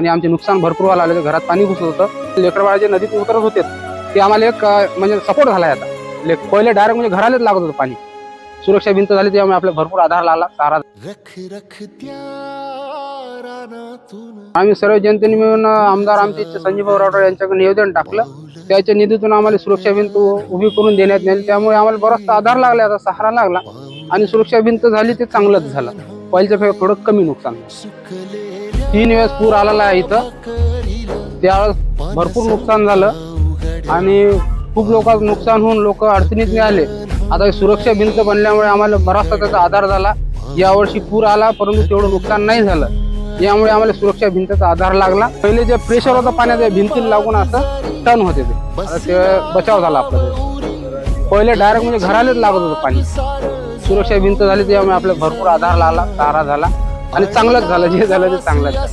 आणि आमचे नुकसान भरपूर व्हायला लागले. घरात पाणी घुसत होतं. लेकर बाळाचे नदीत उतरत होते. ते आम्हाला एक म्हणजे सपोर्ट झालाय आता. पहिले डायरेक्ट म्हणजे घरालाच लागत होतं पाणी. सुरक्षा भिंत झाली त्यामुळे आपल्याला भरपूर आधार लागला. रानातून. आम्ही सर्व जनतेने मिळून आमदार आमचे इथचे संजीव भाऊ राठोड यांच्याकडे निवेदन टाकलं. त्याच्या निधीतून आम्हाला सुरक्षा भिंत उभी करून देण्यात आली. त्यामुळे आम्हाला बराचसा आधार लागला आता सहारा लागला. आणि सुरक्षा भिंत झाली ते चांगलंच झालं. पहिल्यापेक्षा थोडं कमी नुकसान तीन वेळेस पूर आलेला आहे इथं. त्यावेळेस भरपूर नुकसान झालं. आणि खूप लोकांचं नुकसान होऊन लोक अडचणीत नाही आले. आता सुरक्षा भिंत बनल्यामुळे आम्हाला बराचसा त्याचा आधार झाला. यावर्षी पूर आला परंतु तेवढं नुकसान नाही झालं. यामुळे आम्हाला सुरक्षा भिंतीचा आधार लागला. पहिले जे प्रेशर होतं पाण्याच्या भिंतीला लागून असं टन होते ते बचाव झाला आपला. पहिले डायरेक्ट म्हणजे घरालाच लागत होतं पाणी. सुरक्षा भिंत झाली त्यामुळे आपला भरपूर आधार लागला चारा झाला आणि चांगलंच झालं जे झालं ते चांगलंच झालं.